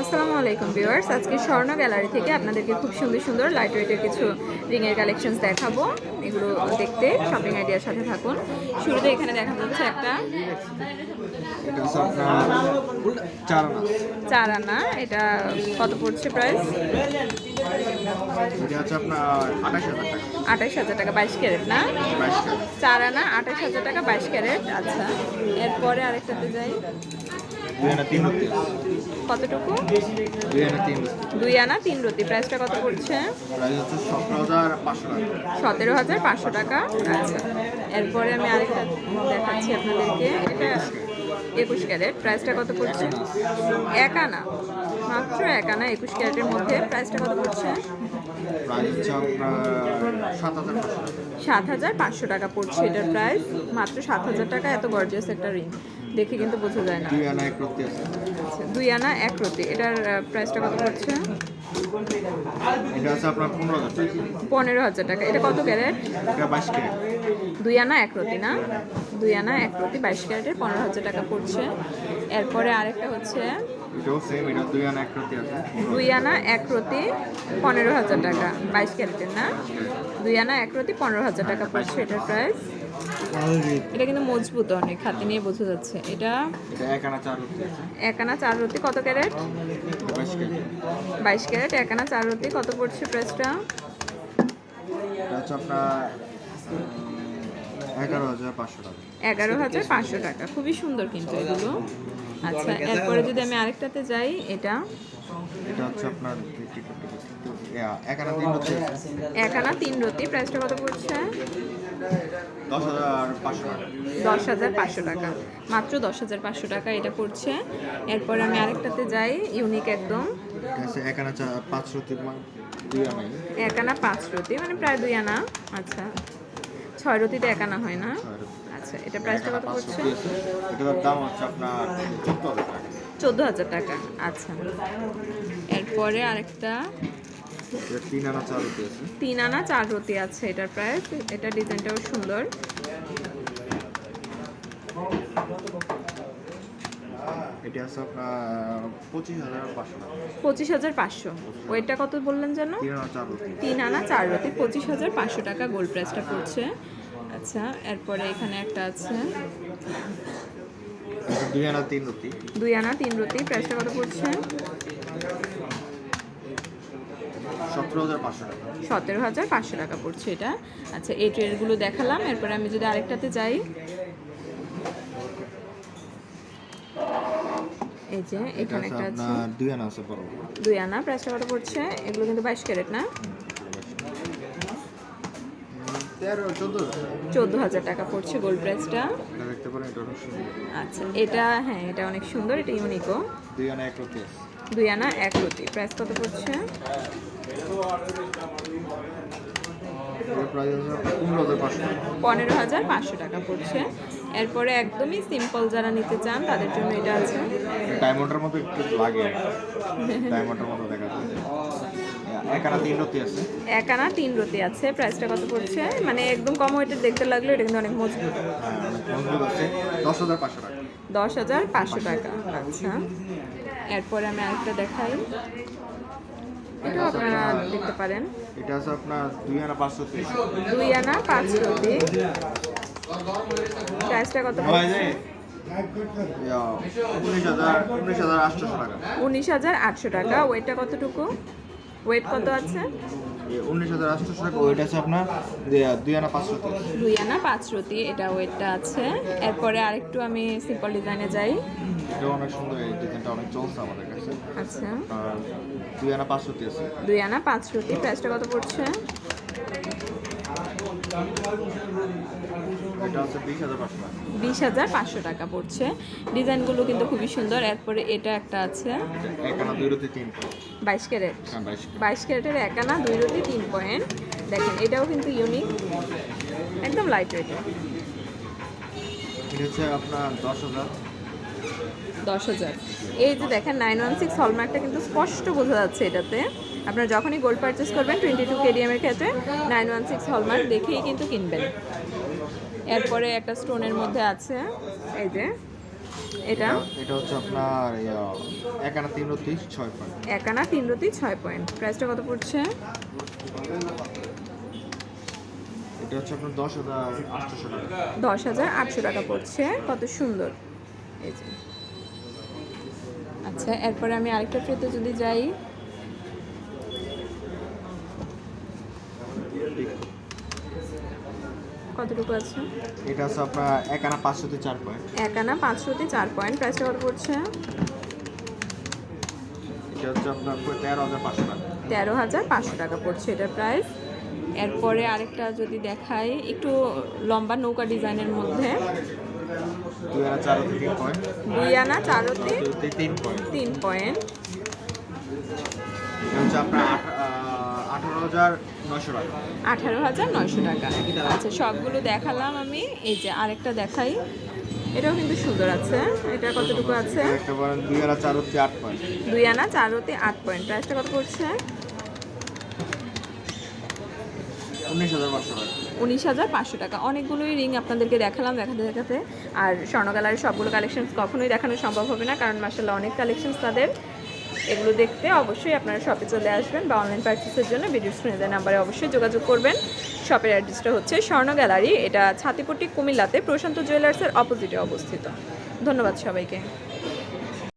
আসসালামু আলাইকুম ভিউয়ার্স। আজকে স্বর্ণ গ্যালারি থেকে আপনাদেরকে খুব সুন্দর সুন্দর লাইট ওয়েটের কিছু রিংয়ের কালেকশনস দেখাবো। এগুলো দেখতে শপিং আইডিয়ার সাথে থাকুন। শুরুতে এখানে দেখা যাচ্ছে একটা চার আনা। এটা কত পড়ছে প্রাইস আঠাশ হাজার টাকা। বাইশ ক্যারেট না? চার আনা আঠাশ হাজার টাকা বাইশ ক্যারেট। আচ্ছা এরপরে আরেকটাতে যাই। কতটুকু? দুই আনা তিন রতি প্রাইসটা কত পড়ছে? সতেরো হাজার পাঁচশো টাকা। সতেরো হাজার পাঁচশো টাকা। আচ্ছা এরপরে আমি আরেকটা দেখাচ্ছি আপনাদেরকে। এটা একুশ ক্যারেট। প্রাইসটা কত পড়ছে? এক আনা মাত্র এক আনা একুশ ক্যারেটের মধ্যে। প্রাইসটা কত পড়ছে? সাত হাজার পাঁচশো টাকা। পড়ছে এটার প্রাইস। মাত্র সাত হাজার টাকা এত গর্জিয়াস একটা রিং দেখে কিন্তু বোঝা যায় না। দুই আনা এক আছে। আচ্ছা দুই আনা এক রতি এটার প্রাইসটা কত পড়ছে? পনেরো হাজার। টাকা। এটা কত ক্যারেট? বাইশ কেজি দুই আনা এক রতি না? দুই আনা এক রতি বাইশ ক্যারেটের পনেরো হাজার টাকা পড়ছে। এরপরে আরেকটা হচ্ছে দুই আনা এক রতি পনেরো হাজার টাকা। বাইশ ক্যারেটের না? দুই আনা এক রতি পনেরো হাজার টাকা পড়ছে এটার প্রাইস এটা কিন্তু মজবুত অনেক হাতে নিয়ে বোঝা যাচ্ছে। এটা এটা এক আনা চার রুটি এক আনা চার রতি কত ক্যারেট? বাইশ ক্যারেট। এক আনা চার রতি কত পড়ছে প্রাইসটা আপনার এগারো হাজার পাঁচশো টাকা। খুবই সুন্দর কিন্তু এগুলো। আচ্ছা এরপরে যদি আমি আরেকটাতে যাই এটা? এটা হচ্ছে আপনার তিন রুটি আছে এক আনা তিন রতি। প্রাইসটা কত পড়ছে? দশ হাজার পাঁচশো টাকা। মাত্র দশ হাজার পাঁচশো টাকা এটা পড়ছে। এরপরে আমি আরেকটাতে যাই ইউনিক একদম। এটা হচ্ছে এক আনা পাঁচ রুটি মা- দুই আনাই। এক আনা পাঁচ রতি মানে প্রায় দুই আনা। আচ্ছা। ছয় রতিতে এক আনা হয় না? আচ্ছা এটা প্রাইসটা কত পড়ছে? এটার দাম হচ্ছে আপনার চোদ্দ হাজার টাকা। আচ্ছা। এরপরে আরেকটা। তিন আনা চার রতি আছে। তিন আনা চার রতি আছে এটার প্রাইস এটা ডিজাইনটাও সুন্দর। এটা আছে আপনার পঁচিশ হাজার পাঁচশো। পঁচিশ হাজার পাঁচশো। ওইটা কত বললেন যেন? তিন আনা চার রতি পঁচিশ হাজার পাঁচশো টাকা গোল্ড প্রাইসটা পড়ছে। আচ্ছা এরপরে এখানে একটা আছে। দুই আনা তিন রুটি। দুই আনা তিন রতি প্রাইসটা কত পড়ছে? সতেরো হাজার পাঁচশো টাকা। পড়ছে এটা। আচ্ছা এই ট্রেগুলো দেখালাম। এরপরে আমি যদি আরেকটাতে যাই। এই যে এখানে একটা আছে। দুই আনা আছে বড়। দুই আনা প্রাইসটা কত পড়ছে? এগুলো কিন্তু বাইশ ক্যারেট না? চোদ্দ হাজার। টাকা পড়ছে গোল্ড প্রাইসটা এটা দেখতে পারেন এটা অনেক সুন্দর। আচ্ছা এটা হ্যাঁ এটা অনেক সুন্দর এটা ইউনিকও দুই আনা এক রুটি আছে। দুই আনা এক রতি প্রাইস কত পড়ছে? পনেরো হাজার পাঁচশো টাকা পড়ছে। এরপরে একদমই সিম্পল যারা নিতে চান তাদের জন্য এটা আছে। ডায়মন্ডের মতো একটু লাগে। ডায়মন্ডের মতো দেখা তিন আছে। এক তিন রতি আছে। প্রাইসটা কত পড়ছে? মানে একদম কম ওয়েটের দেখতে লাগল এটা কিন্তু অনেক মজবুত। হ্যাঁ মজবুত আছে। দশ হাজার পাঁচশো টাকা। দশ হাজার পাঁচশো টাকা। আচ্ছা। এরপরে আমি আরেকটা দেখাই। আপনারা দেখতে পারেন। এটা আছে আপনার দুই আনা পাঁচশো দুই আনা প্রাইসটা কত উনিশ হাজার আটশো টাকা। ওয়েটটা কতটুকু? ওয়েট কত আছে? উনিশ হাজার আটশোশো টাকা। ওইটা আছে আপনার দুই- আনা দুই পাঁচ রতি এটা ওয়েটটা আছে। এরপরে আরেকটু আমি সিম্পল ডিজাইনে যাই। এটা অনেক সুন্দর এই ডিজাইনটা অনেক চলছে আমাদের কাছে। আচ্ছা। দুই আনা পাঁচশো তিরিশ আছে। দুই আনা পাঁচ রতি প্রাইসটা কত পড়ছে? বিশ হাজার পাঁচশো টাকা। পড়ছে। ডিজাইনগুলো কিন্তু খুবই সুন্দর। এরপরে এটা একটা আছে। রুটি তিন বাইশ ক্যারেট। হ্যাঁ বাইশ ক্যারেটের এক আনা দুই রতি তিন পয়েন্ট। দেখেন এটাও কিন্তু ইউনিক। একদম লাইট ওয়েট আপনার দশ হাজার। দশ হাজার। এই যে দেখেন নাইন ওয়ান সিক্স হলমার্কটা কিন্তু স্পষ্ট বোঝা যাচ্ছে এটাতে। আপনারা যখনই গোল্ড পারচেস করবেন টোয়েন্টি টু কেডিএমের ক্ষেত্রে নাইন ওয়ান সিক্স হলমার্ক দেখেই কিন্তু কিনবেন। এরপরে একটা স্টোনের মধ্যে আছে এই যে এটা। এটা হচ্ছে আপনার এক আনা তিন রত্তি ছয় পয়েন্ট এক আনা তিন রতি ছয় পয়েন্ট প্রাইসটা কত পড়ছে? এটা হচ্ছে আপনার দশ হাজার আটশোশো টাকা। দশ হাজার আটশো টাকা পড়ছে কত সুন্দর। এই যে। আচ্ছা এরপরে আমি আরেকটা ট্রেতে যদি যাই। কতটুকু আছে? এটা হচ্ছে আপনার এক আনা পাঁচশোতে চার পয়েন্ট এক আনা পাঁচশোতে চার পয়েন্ট প্রাইসটা কত পড়ছে? এটা হচ্ছে আপনার তেরো হাজার পাঁচশো টাকা। তেরো হাজার পাঁচশো টাকা পড়ছে এটার প্রাইস এরপরে আরেকটা যদি দেখাই একটু লম্বা নৌকা ডিজাইনের মধ্যে। দুই আনা চার তিন পয়েন্ট চারোতে তিন পয়েন্ট তিন পয়েন্ট এটা হচ্ছে আপনার হাজার নয়শো টাকা। আঠারো হাজার নয়শো টাকা। আচ্ছা সবগুলো দেখালাম আমি। এই যে আরেকটা দেখাই। এটাও কিন্তু সুন্দর আছে। এটা কতটুকু আছে? দুই আনা চার হচ্ছে আট পয়েন্ট। দুই আনা চারোতে আট পয়েন্ট। প্রাইসটা কত পড়ছে? উনিশ হাজার পাঁচশো টাকা। অনেকগুলোই রিং আপনাদেরকে দেখালাম দেখাতে দেখাতে। আর স্বর্ণ গ্যালারির সবগুলো কালেকশন কখনোই দেখানো সম্ভব হবে না কারণ মাসাল্লাহ অনেক কালেকশন তাদের। এগুলো দেখতে অবশ্যই আপনারা শপে চলে আসবেন বা অনলাইন পার্চেসের জন্য ভিডিও স্ক্রিনে নাম্বারে অবশ্যই যোগাযোগ করবেন। শপের অ্যাড্রেসটা হচ্ছে স্বর্ণ গ্যালারি এটা ছাতিপট্টি কুমিল্লাতে প্রশান্ত জুয়েলার্সের অপোজিটে অবস্থিত। ধন্যবাদ সবাইকে।